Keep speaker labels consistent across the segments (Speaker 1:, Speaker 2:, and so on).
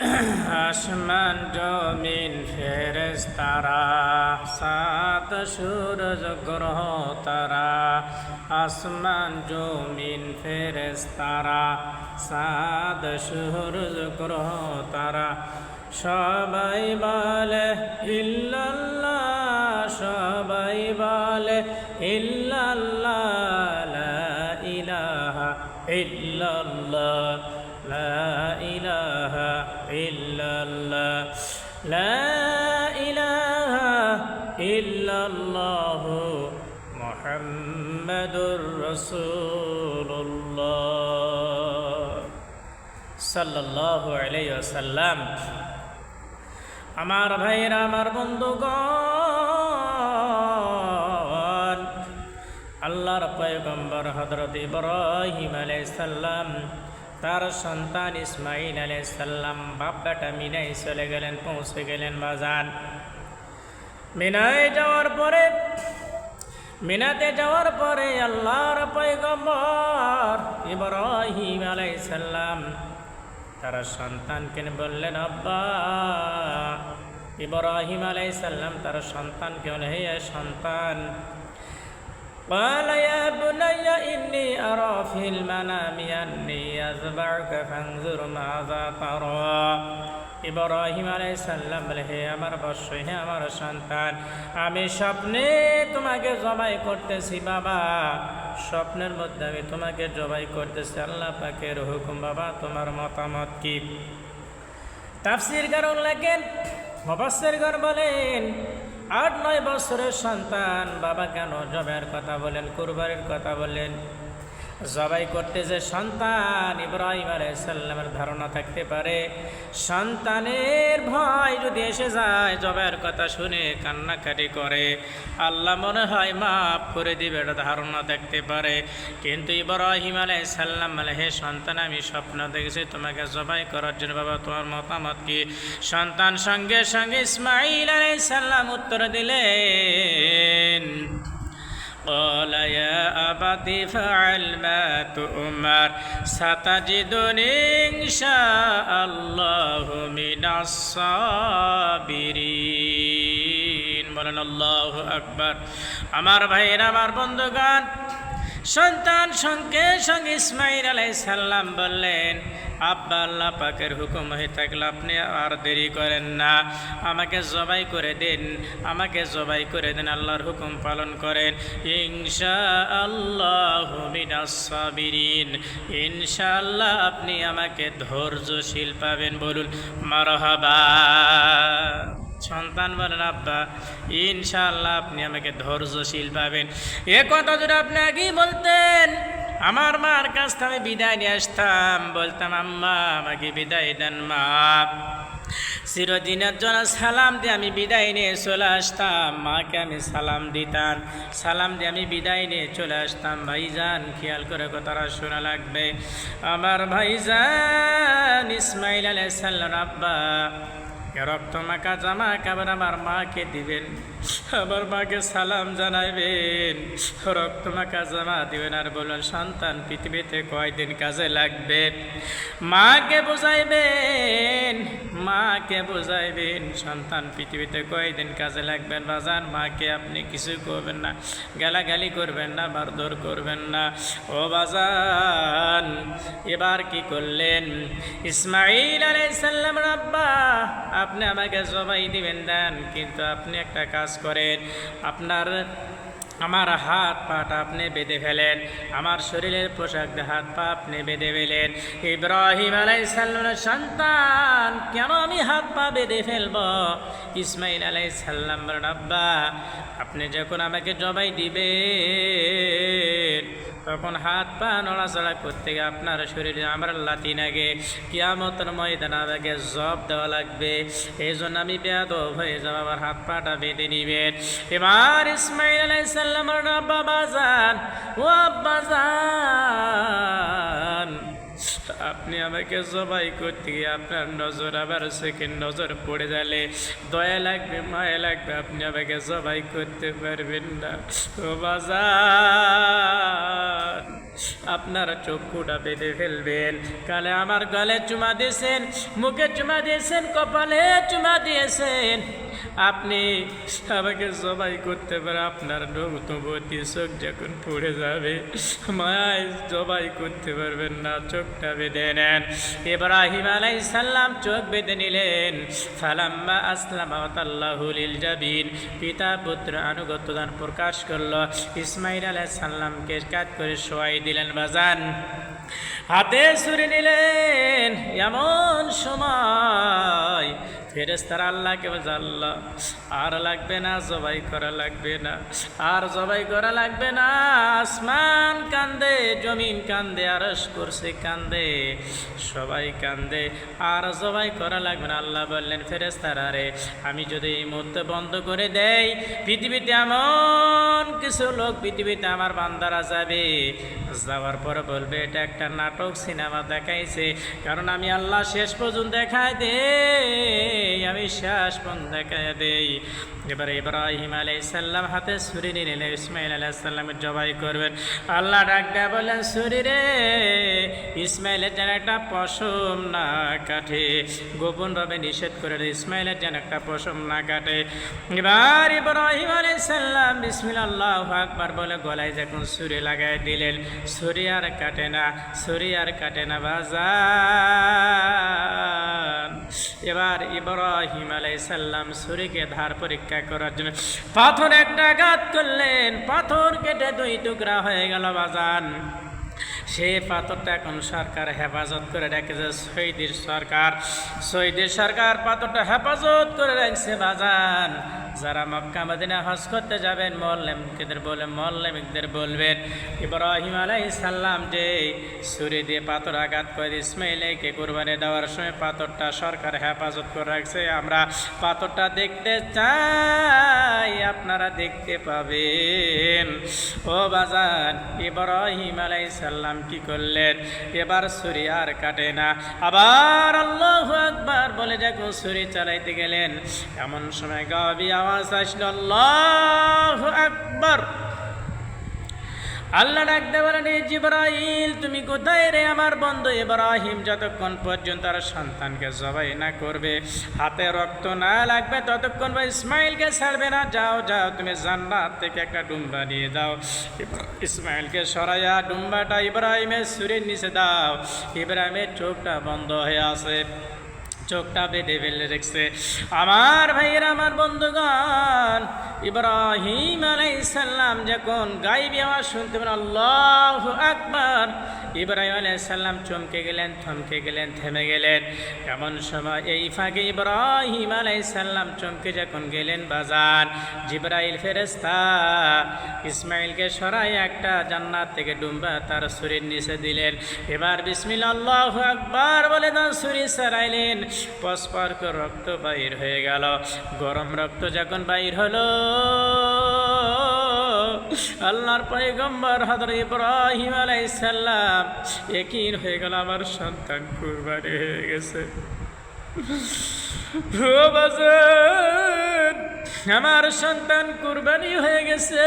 Speaker 1: আসমান জমিন ফেরেস তারা সাত সূরজ গ্রহ তারা, আসমান জমিন ফেরেস তারা সাত সূরজ গ্রহ তারা। সবাই বলে, ইল্লাল্লাহ। সবাই বলে, ইল্লাল্লাহ। ইলাহা ইল্লাল্লাহ। লা إلا الله لا إله إلا الله محمد رسول الله صلى الله عليه وسلم আমার ভাইরা আমার বন্ধুগণ আল্লাহর পয়গম্বর হজরত ইব্রাহিম আলাইহিস সালাম তার সন্তান ইসমাইল আলাইসাল্লাম বাপ্পাটা মিনাই চলে গেলেন, পৌঁছে গেলেন বাজান মিনায় যাওয়ার পরে, মিনাতে যাওয়ার পরে আল্লাহর পয়গম্বর ইব্রাহিম আলাইসাল্লাম তার সন্তানকে বললেন, আব্বা, ইব্রাহিম আলাইসাল্লাম তার সন্তানকে বলে হে সন্তান قال يا بني إني أرى في المنام أني أذبحك فانظر ماذا ترى ইব্রাহিম আলাইসাল্লাম বলে হে আমার বর্ষ হে আমার সন্তান আমি স্বপ্নে তোমাকে জবাই করতেছি বাবা স্বপ্নের মধ্যে আমি তোমাকে জবাই করতেছি আল্লাহ পাকের হুকুম বাবা তোমার মতামত কি তাফসির কারণ লাগেন মবাসের ঘর বলেন আট নয় বছরের সন্তান। বাবা কেন জবের কথা বলেন কুরবানির কথা বলেন? জবাই করতে যে সন্তান ইব্রাহিম আলাইসাল্লামের ধারণা থাকতে পারে, সন্তানের ভয় যদি এসে যায়, জবাইয়ের কথা শুনে কান্নাকাটি করে। আল্লাহ মনে হয় মাফ করে দিবে, এটা ধারণা দেখতে পারে। কিন্তু ইব্রাহিম আলাইসাল্লাম বলে, হে সন্তান, আমি স্বপ্ন দেখেছি তোমাকে জবাই করার জন্য। বাবা, তোমার মতামত কি? সন্তান সঙ্গে সঙ্গে ইসমাইল আলাইসাল্লাম উত্তর দিলেন قال يا أبت فعل ما تؤمر ستجدني إن شاء الله من الصابرين বলেন আল্লাহ আকবার আমার ভাইয়ের আমার বন্ধুগণ সন্তান সঙ্গে সঙ্গে ইসমাইল আলাই সাল্লাম বললেন, আব্বা, আল্লাহ পাকের হুকুম হয়ে থাকলে আপনি আর দেরি করেন না। আমাকে জবাই করে দিন, আমাকে জবাই করে দিন, আল্লাহর হুকুম পালন করেন। ইনশা আল্লাহ সাবিরিন, ইনশাআল্লাহ আপনি আমাকে ধৈর্যশীল পাবেন। বলুন, মারহাবা। সন্তান বলেন, আব্বা ইনশাল্লাহ আপনি আমাকে ধৈর্যশীল পাবেন। এ কথা যদি আপনি আগেই বলতেন, আমার মার কাছ থেকে আমি বিদায় নিয়ে আসতাম। বলতাম, আম্মা, আমাকে বিদায় দেন মা। চিরদিনের জন্য সালাম দিয়ে আমি বিদায় নিয়ে চলে আসতাম। মাকে আমি সালাম দিতাম। সালাম দিয়ে আমি বিদায় নিয়ে চলে আসতাম। ভাইজান, খেয়াল করে কথাটা শোনা লাগবে। আমার ভাইজান ইসমাইল আলাই সাল্লাম আব্বা রক্ত মাখা জামা কাবার আমার মাকে দিবেন। আমার মাকে সালাম জানাইবেন। রক্ত মাখা জামা দিবেন আর বলবেন সন্তান পৃথিবীতে কয়দিন কাজে লাগবে? মাকে বুঝাইবেন মাকে বুঝাইবেন, সন্তান পৃথিবীতে কয়দিন কাজে লাগবেন বাজান, মাকে আপনি কিছু করবেন না, গালাগালি করবেন না, মারধর করবেন না। ও বাজান, এবার কি করলেন? ইসমাইল আলাইসাল্লাম রাব্বা, আপনি আমাকে জবাই দিবেন দেন, কিন্তু আপনি একটা কাজ করেন। আপনার, আমার হাত পাটা আপনি বেঁধে ফেলেন, আমার শরীরের পোশাক হাত পা আপনি বেঁধে ফেলেন। ইব্রাহিম আলাইসাল্লামের সন্তান, কেন আমি হাত পা বেঁধে ফেলব? ইসমাইল আলাইসাল্লাম সাল্লাম আব্বা, আপনি যখন আমাকে জবাই দিবেন তখন হাত পা নড়াচড়া করতে গিয়ে আপনার শরীরে আমার লাতি নাগে। কিয়ামতের ময়দান আমাকে জব দেওয়া লাগবে। এই জন্য আমি বেয়াদ হয়ে যাব, আমার হাত পাটা বেঁধে নিবেন। এবার ইসমাইল আলাইসাল্লামের আব্বা বাজান ও আব্বা, যান। আপনি আমাকে জবাই করতে গিয়ে আপনার নজর আবার সেকেন্ড নজর পড়ে গেলে দয়া লাগবে, মায়া লাগবে, আপনি আমাকে জবাই করতে পারবেন না। ও বাজার আপনার চক্ষুটা বেঁধে ফেলবেন। কালে আমার গলে চুমা দিয়েছেন, মুখে চুমা দিয়েছেন, কপালে চুমা দিয়েছেন। আপনি আমাকে জবাই করতে পারে, আপনার নবতী চোখ যখন পড়ে যাবে মায় জবাই করতে পারবেন না, চোখটা বেঁধে নেন। ইব্রাহিম আলাই সাল্লাম চোখ বেঁধে নিলেন। ফালাম্মা আসলাম আল্লাহুলিল জাবিন, পিতা পুত্র আনুগত্য দান প্রকাশ করল। ইসমাইল আলাই সাল্লামকে কাজ করে শোয়াই দিলেন বাজান। হাতে ছুরি নিলেন, এমন সময় ফেরেস্তার আল্লাহকে বলছে, আল্লাহ, আর লাগবে না, জবাই করা লাগবে না, আর জবাই করা লাগবে না। আসমান কান্দে, জমিন কান্দে আরস করছে কান্দে, সবাই কান্দে, আর জবাই করা লাগবে না। আল্লাহ বললেন ফেরেস্তার আরে আমি যদি এই মুহূর্তে বন্ধ করে দেই, পৃথিবীতে এমন কিছু লোক পৃথিবীতে আমার বান্দারা যাবে। যাওয়ার পরে বলবে, এটা একটা নাটক, সিনেমা দেখাইছে, কারণ আমি আল্লাহ শেষ পর্যন্ত দেখায় দে। আমি শেষ পর্যন্ত দেখায় দেই এবার ইব্রাহিম আলাইসাল্লাম হাতে ছুরি নিলেন ইসমাইল আলাইসাল্লামের জবাই করবেন। আল্লাহ ডাক দেয়া বললেন, ছুরি রে ইসমাইলের যেন একটা পশম না কাটে। গোপনভাবে নিষেধ করে ইসমাইলের যেন একটা পশম না কাটে। এবার ইব্রাহিম আলাইসাল্লাম বিসমিল আল্লাহ আকবার বলে গলায় যখন ছুরি লাগাই দিলেন, ছুরি আর কাটে না, ছুরি আর কাটে না বাজার। এবার ইব্রাহিম আলাইসাল্লাম সুরিকে ধার পরীক্ষা করার জন্য পাথর একটা গাত করলেন। পাথর কেটে দুই টুকরা হয়ে গেল বাজান। সে পাথরটা এখন সরকার হেফাজত করে রেখেছে সৈদির সরকার। সৈদির সরকার পাথরটা হেফাজত করে রাখছে বাজান। যারা মক্কা মদিনা হজ করতে যাবেন, মল্লেমদের বলে, মল্লেমিকদের বলবেন, ইব্রাহিম আলাই সাল্লাম যে ছুরি দিয়ে পাথর আঘাত করে ইসমাইলকে কোরবানি দেওয়ার সময় পাথরটা সরকার হেফাজত করে রাখছে। আমরা পাথরটা দেখতে চাই, আপনারা দেখতে পাবেন। ও বাজান, ইব্রাহিম আলাই সাল্লাম কি করলেন? এবার ছুরি আর কাটে না। আবার আল্লাহ আকবার বলে যখন ছুরি চালাইতে গেলেন। এমন সময় গাবি আওয়াজ আসলো, আল্লাহ আকবার। আল্লাহ ডাকতে "এ জিবরাইল, তুমি কোথায় রে আমার বন্ধু ইব্রাহিম? যতক্ষণ পর্যন্ত তার সন্তানকে জবাই না করবে, হাতে রক্ত না লাগবে, ততক্ষণ বা ইসমাইলকে ছাড়বে না। যাও যাও, তুমি জান্নাত থেকে একটা ডুম্বা নিয়ে দাও ইসমাইলকে সরাইয়া ডুম্বাটা ইব্রাহিমের সুরের নিচে দাও। ইব্রাহিমের চোখটা বন্ধ হয়ে আছে। চোখটা বেঁধে ফেলে রেখেছে। আমার ভাইয়ের, আমার বন্ধুগণ, ইব্রাহিম আলাইসাল্লাম যখন গাইবি আওয়াজ শুনতে পেলেন, আল্লাহ আকবার, ইব্রাহিম আলাইসাল্লাম চমকে গেলেন, থমকে গেলেন, থেমে গেলেন। এমন সময় এই ফাঁকে ইব্রাহিম আলাইসাল্লাম চমকে যখন গেলেন বাজার, জিব্রাইল ফেরেস্তা ইসমাইলকে সরাই একটা জান্নাত থেকে ডুম্বা তার শরীর নিচে দিলেন। এবার বিসমিল আল্লাহ আকবার বলে তার শরীর সারাইলেন। পরস্পর করে রক্ত বাইর হয়ে গেল। গরম রক্ত যখন বাইর হলো, আল্লাহর পয়গম্বর হজর ইব্রাহিম আলাইসাল্লাম একই হয়ে গেল, আমার সন্তান কুরবানি হয়ে গেছে। আমার সন্তান কুরবানি হয়ে গেছে।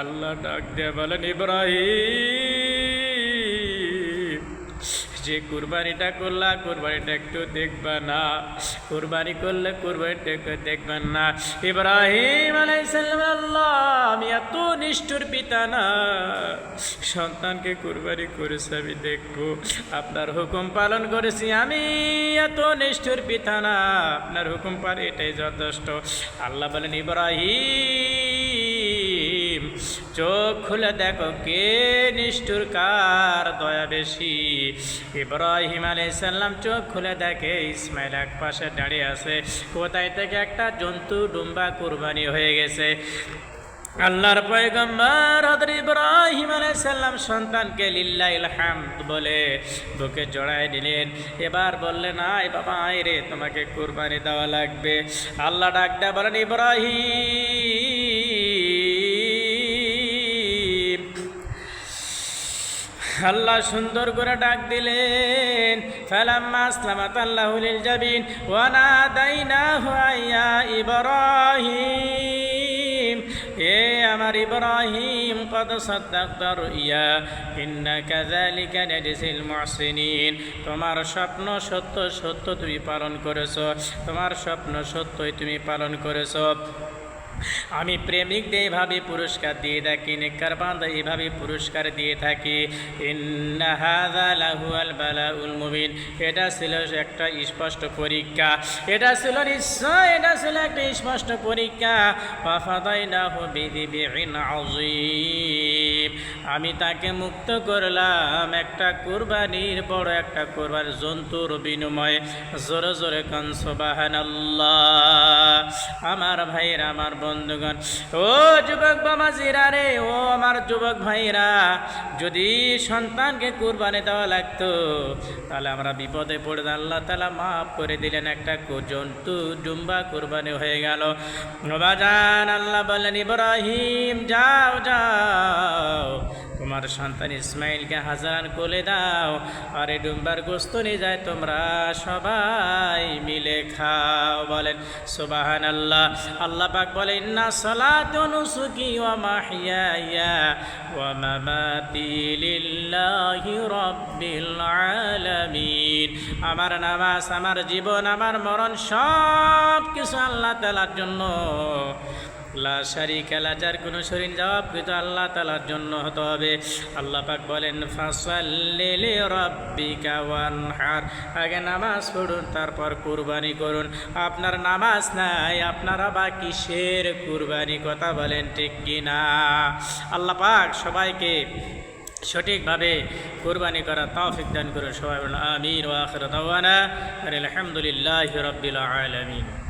Speaker 1: আল্লাহ ডাক দিয়ে বলেন, ইব্রাহিম যে কুরবানিটা করলা, কুরবানিটা একটু দেখবা না। কুরবানি করলে কুরবানিটা একটু দেখবেন না। ইব্রাহিম আলাইসাল্লাম আল্লাহ, আমি এত নিষ্ঠুর পিতা না। সন্তানকে কুরবানি করেছে, আমি দেখব। আপনার হুকুম পালন করেছি, আমি এত নিষ্ঠুর পিতা না। আপনার হুকুম পাল এটাই যথেষ্ট। আল্লাহ বলেন, ইব্রাহিম চোখ খুলে দেখো কে নিষ্ঠুর, কার দয়া বেশি? ইব্রাহিম আলাইসাল্লাম চোখ খুলে দেখে, ইসমাইল এক পাশে দাঁড়িয়ে আছে। কোথায় থেকে একটা জন্তু ডুম্বা কুরবানি হয়ে গেছে? আল্লাহর পয়গম্বর হযরত ইব্রাহিম আলাইহিস সালাম সন্তানকে লিল্লাহিল হামদ বলে বুকে জড়ায় দিলেন। এবার বললেন, আয় বাবা, আয় রে, তোমাকে কুরবানি দেওয়া লাগবে। আল্লাহ ডাক দেয়া বলেন, ইব্রাহিম আল্লাহ সুন্দর করে ডাক দিলেন ইব্রাহিম। এ আমার ইব্রাহিম কত মুহসিনিন। তোমার স্বপ্ন সত্য সত্য তুমি পালন করেছ, তোমার স্বপ্ন সত্যই তুমি পালন করেছ। আমি প্রেমিকদের এইভাবে পুরস্কার দিয়ে থাকি নেকর বান্ধা এইভাবে পুরস্কার দিয়ে থাকি। মুবিন। এটা ছিল একটা স্পষ্ট পরীক্ষা। এটা ছিল নিশ্চয়, এটা ছিল একটা স্পষ্ট পরীক্ষা। আমি তাকে মুক্ত করলাম একটা কুরবানির বড় একটা কোরবান, জন্তুর বিনিময়ে। জোরে জোরে কান, সুবহানাল্লাহ। আমার ভাইয়ের, আমার বন্ধুগণ, ও যুবক বাবাজিরা রে, ও আমার যুবক ভাইরা, যদি সন্তানকে কুরবানি দেওয়া লাগতো, তাহলে আমরা বিপদে পড়ে আল্লাহ তালা মাফ করে দিলেন, একটা জন্তু ডুম্বা কুরবানি হয়ে গেল। বাজান আল্লাহ বললেন ইব্রাহিম, যাও যাও। তোমার সন্তান ইসমাইলকে হাজারান কোলে দাও, আর এই ডুম্বার গোস্ত নিয়ে যায় তোমরা সবাই মিলে খাও, বলেন সুবাহান আল্লাহ আল্লাহ পাক বলে না সালাতু নুসুকি ওয়া মাহইয়ায়া ওয়া মামাতি লিল্লাহি রাব্বিল আলামিন। আমার নামাজ, আমার জীবন, আমার মরণ সব কিছু আল্লাহ তাআলার জন্য। লা শারিকা লা, যার কোনো শরীর জবাব কিন্তু আল্লাহ তালার জন্য হতে হবে। আল্লাহ পাক বলেন, ফাসাল্লি রাব্বিকা ওয়ানহার। আগে নামাজ পড়ুন, তারপর কুরবানি করুন। আপনার নামাজ নাই, আপনারা বা কিসের কুরবানি কথা বলেন, ঠিক কি না আল্লাহ পাক সবাইকে সঠিকভাবে কুরবানি করা তৌফিক দান করুন। সবাই বলুন, আমিন ওয়া আখির দাওয়ানা আলহামদুলিল্লাহি রাব্বিল আলামিন।